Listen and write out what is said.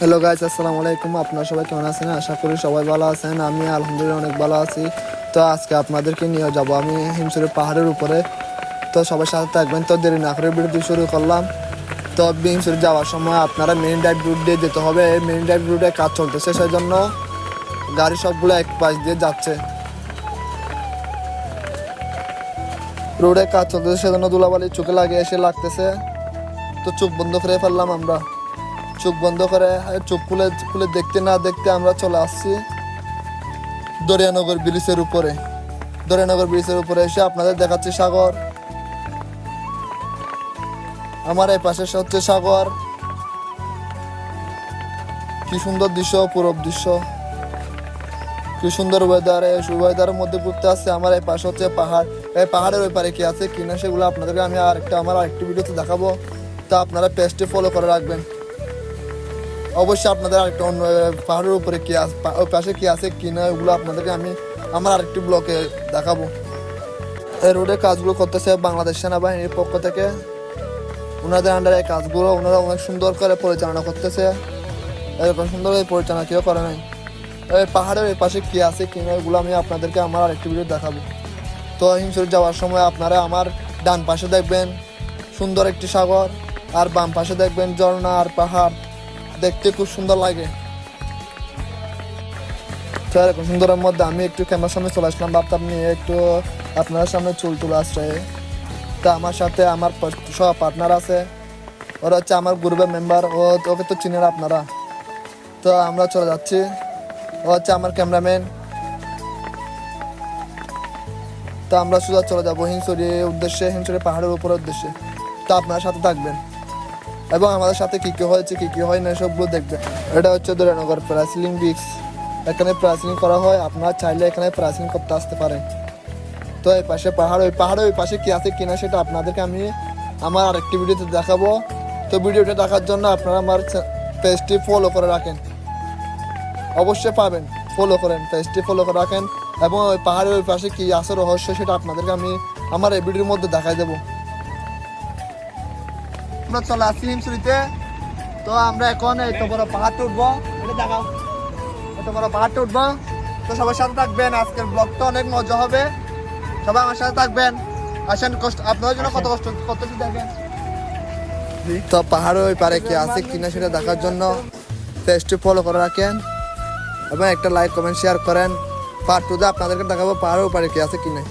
Hello guys আসসালামু আলাইকুম। আপনারা সবাই কেমন আছেন? আশা করি সবাই ভালো আছেন। আমি আলহামদুলিল্লাহ অনেক ভালো আছি। তো আজকে আপনাদেরকে নিয়ে যাব আমি হিমসুরের পাহাড়ের উপরে। তো সবার সাথে থাকবেন। তো দেরি না করে ভিডিওটি শুরু করলাম। তো হিমসুরে যাওয়ার সময় আপনারা মেন ড্রাইভ রুট দিয়ে যেতে হবে। মেন ড্রাইভ রুটে কাজ চলতেছে সেই জন্য গাড়ি সবগুলো এক পাশ দিয়ে যাচ্ছে। রোডে কাজ চলতেছে, সেজন্য দুলাবালি চোখে লাগে, এসে লাগতেছে। তো চোখ বন্ধ করে ফেললাম আমরা। চোখ বন্ধ করে চোখ খুলে খুলে দেখতে না দেখতে আমরা চলে আসছি দরিয়ানগর ব্রিজের উপরে। দরিয়ানগর ব্রিজের উপরে এসে আপনাদের দেখাচ্ছি সাগর। আমার এই পাশে হচ্ছে সাগর। কি সুন্দর দৃশ্য পূরব দৃশ্য। কি সুন্দর ওয়েদার ওয়েদারের মধ্যে ঘুরতে আসছে। আমার এই পাশে হচ্ছে পাহাড়। এই পাহাড়ের ওই পারে কি আছে কিনা সেগুলো আপনাদেরকে আমি আরেকটা, আমার আরেকটি ভিডিওতে দেখাবো। তা আপনারা পেজটি ফলো করে রাখবেন। অবশ্যই আপনাদের আরেকটা অন্য পাহাড়ের উপরে কি আছে পাশে কি আছে কি না ওগুলো আপনাদেরকে আমি, আমার আরেকটি ব্লকে দেখাবো। এই রোডের কাজগুলো করতেছে বাংলাদেশ সেনাবাহিনীর পক্ষ থেকে। ওনাদের আন্ডারে এই কাজগুলো ওনারা অনেক সুন্দর করে পরিচালনা করতেছে। এরকম সুন্দর করে পরিচালনা কেউ করে নাই। এই পাহাড়ের এই পাশে কি আছে কি ওগুলো আমি আপনাদেরকে আমার আরেকটি ভিডিও দেখাবো। তো হিমসুর যাওয়ার সময় আপনারা আমার ডান পাশে দেখবেন সুন্দর একটি সাগর, আর বাম পাশে দেখবেন ঝর্ণা আর পাহাড়। দেখতে খুব সুন্দর লাগে। তো এরকম সুন্দরের মধ্যে আমি একটু ক্যামেরার সামনে চলে আসলাম ভাবতাম নিয়ে একটু আপনার সামনে চুল তুলে আশ্রয়ে তা আমার সাথে আমার সব পার্টনার আছে। ওরা হচ্ছে আমার গ্রুপের মেম্বার ও ওকে তো চিনেন আপনারা। তো আমরা চলে যাচ্ছি। ও হচ্ছে আমার ক্যামেরাম্যান তো আমরা সোজা চলে যাব হিংসরি উদ্দেশ্যে, হিংসরি পাহাড়ের উপরের উদ্দেশ্যে। তো আপনার সাথে থাকবেন। এবং আমাদের সাথে কি কি হয়েছে, কি কি হয় না সবগুলো দেখবেন এটা হচ্ছে দোরানগর প্রাইসিলিং বিক্স। এখানে প্রাইসিলিং করা হয়, আপনারা চাইলে এখানে প্রাইসিলিং করতে আসতে পারেন। তো এই পাশে পাহাড়, ওই পাহাড়ে ওই পাশে কি আছে কিনা সেটা আপনাদেরকে আমি আমার আরেকটি ভিডিওতে দেখাবো। তো ভিডিওটা দেখার জন্য আপনারা আমার পেজটি ফলো করে রাখেন। অবশ্যই পাবেন ফলো করেন, পেজটি ফলো করে রাখেন। এবং ওই পাহাড়ের ওই পাশে কি আছে রহস্য সেটা আপনাদেরকে আমি আমার এই ভিডিওর মধ্যে দেখাই দেবো। আমরা চলে আসছি হিমসুরিতে তো আমরা এখন এত বড় পাহাড়টা উঠবো। এটা দেখাও। এত বড় পাহাড়টা উঠবো। তো সবার সাথে থাকবেন। আজকের ব্লগটা অনেক মজা হবে। সবাই আমার সাথে থাকবেন। আসেন, কষ্ট আপনাদের জন্য কত কষ্ট করতেছি দেখেন। তো পাহাড়ে ওই পারে কি আছে কিনা সেটা দেখার জন্য পেজটি ফলো করে রাখেন এবং একটা লাইক কমেন্ট শেয়ার করেন। পার্ট টুতে আপনাদেরকে দেখাবো পাহাড়ের ওপারে কি আছে কিনা